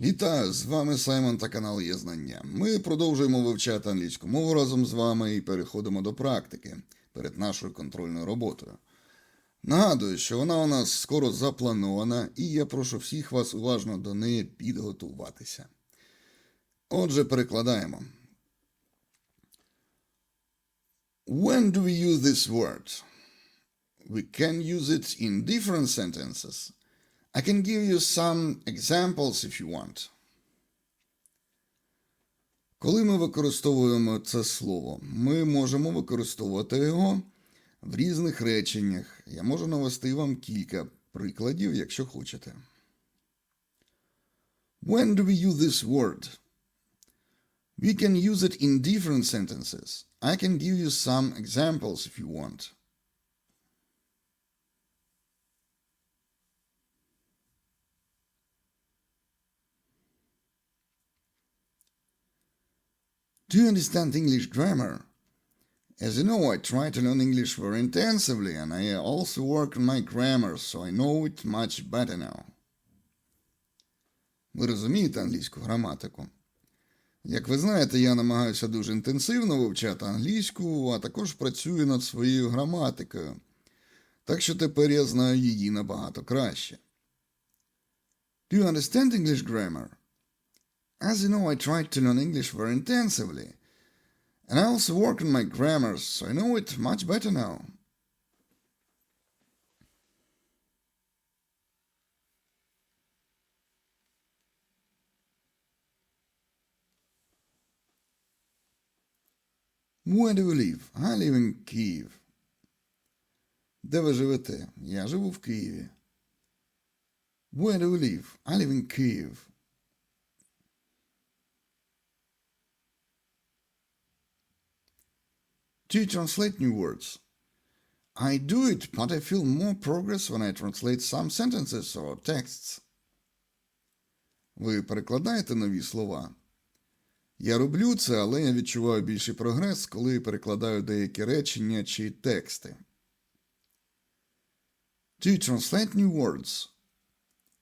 Вітаю, з вами Саймон та канал Є Знання. Ми продовжуємо вивчати англійську мову разом з вами і переходимо до практики перед нашою контрольною роботою. Нагадую, що вона у нас скоро запланована, і я прошу всіх вас уважно до неї підготуватися. Отже, перекладаємо. When do we use this word? We can use it in different sentences. I can give you some examples if you want. Коли ми використовуємо це слово, ми можемо використовувати його в різних реченнях. Я можу навести вам кілька прикладів, якщо хочете. When do we use this word? We can use it in different sentences. I can give you some examples if you want. Do you understand English grammar? As you know, I try to learn English very intensively, and I also work on my grammar, so I know it much better now. Ви розумієте англійську граматику? Як ви знаєте, я намагаюся дуже інтенсивно вивчати англійську, а також працюю над своєю граматикою. Так що тепер я знаю її набагато краще. Do you understand English grammar? As you know, I try to learn English very intensively. And I also work on my grammar, so I know it much better now. Where do you live? I live in Kyiv. Де ви живете? Я живу в Києві. Where do you live? I live in Kyiv. You translate new words? I do it, but I feel more progress when I translate some sentences or texts. Ви перекладаєте нові слова? Я роблю це, але я відчуваю більший прогрес, коли перекладаю деякі речення чи тексти. Do translate new words?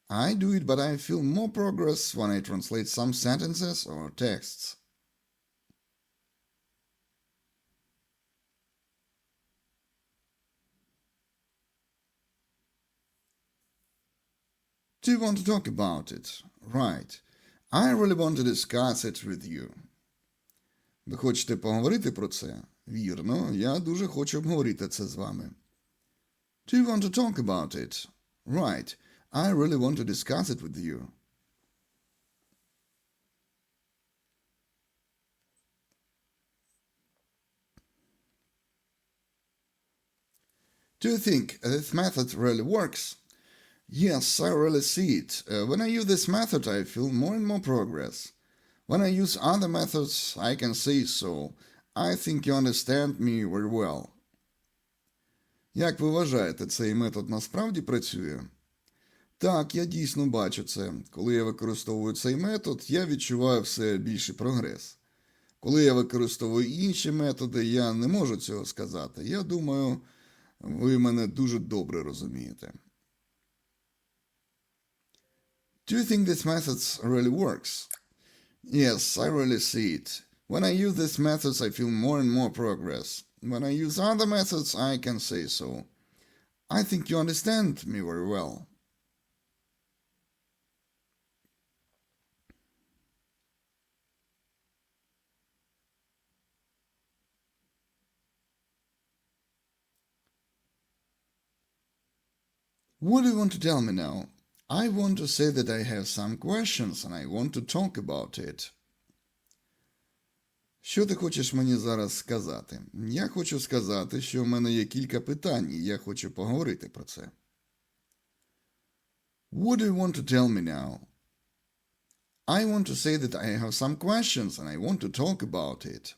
I do it, but I feel more progress when I translate some sentences or texts. Do you want to talk about it? Right. I really want to discuss it with you. Ви хочете поговорити про це? Вірно, я дуже хочу обговорити це з вами. Do you want to talk about it? Right. I really want to discuss it with you. Do you think this method really works? Yes, I really see it. Uh, when I use this method, I feel more and more progress. When I use other methods, I can say so. I think you understand me very well. Як ви вважаєте, цей метод насправді працює? Так, я дійсно бачу це. Коли я використовую цей метод, я відчуваю все більший прогрес. Коли я використовую інші методи, я не можу цього сказати. Я думаю, ви мене дуже добре розумієте. Do you think this method really works? Yes, I really see it. When I use these methods, I feel more and more progress. When I use other methods, I can say so. I think you understand me very well. What do you want to tell me now? I want to say that I have some questions and I want to talk about it. Що ти хочеш мені зараз сказати? Я хочу сказати, що в мене є кілька питань, і я хочу поговорити про це. What do you want to tell me now? I want to say that I have some questions and I want to talk about it.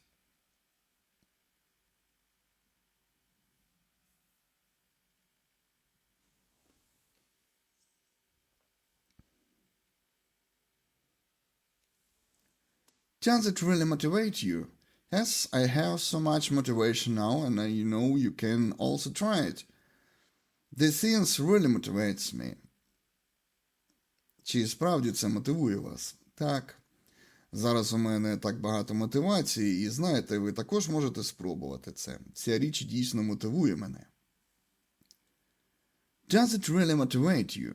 Does it really motivate you? Yes, I have so much motivation now, and I know you can also try it. This things really motivates me. Чи справді це мотивує вас? Так. Зараз у мене так багато мотивації, і знаєте, ви також можете спробувати це. Ця річ дійсно мотивує мене. Does it really motivate you?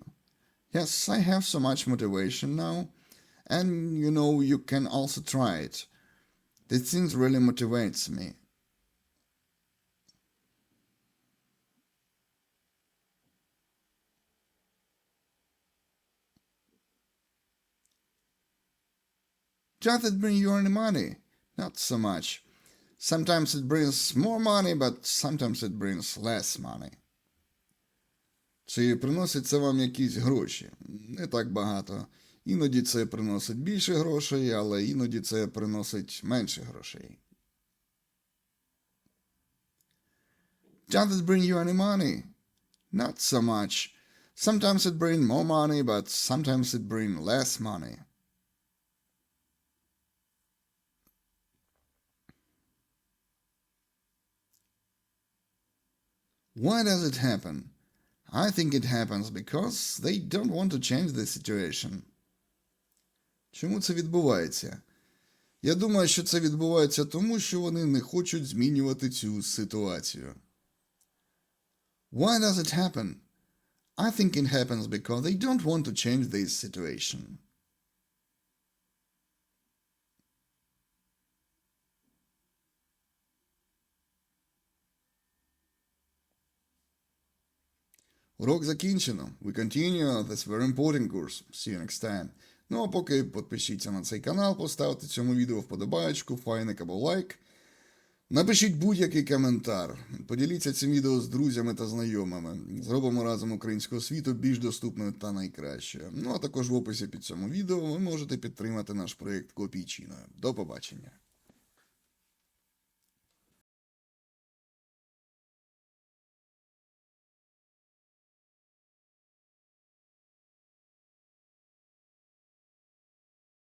Yes, I have so much motivation now. And you know, you can also try it. This thing really motivates me. Does it bring you any money? Not so much. Sometimes it brings more money, but sometimes it brings less money. Чи приносить це вам якісь гроші? Не так багато. Іноді це приносить більше грошей, але іноді це приносить менше грошей. Does it bring you any money? Not so much. Sometimes it brings more money, but sometimes it brings less money. Why does it happen? I think it happens because they don't want to change the situation. Чому це відбувається? Я думаю, що це відбувається тому, що вони не хочуть змінювати цю ситуацію. Why does it happen? I think it happens because they don't want to change this situation. Урок закінчено. We continue this very important course. See you next time. Ну а поки підпишіться на цей канал, поставте цьому відео вподобаєчку, файник або лайк. Напишіть будь-який коментар. Поділіться цим відео з друзями та знайомими. Зробимо разом українського світу більш доступною та найкращою. Ну а також в описі під цьому відео ви можете підтримати наш проєкт копійчиною. До побачення.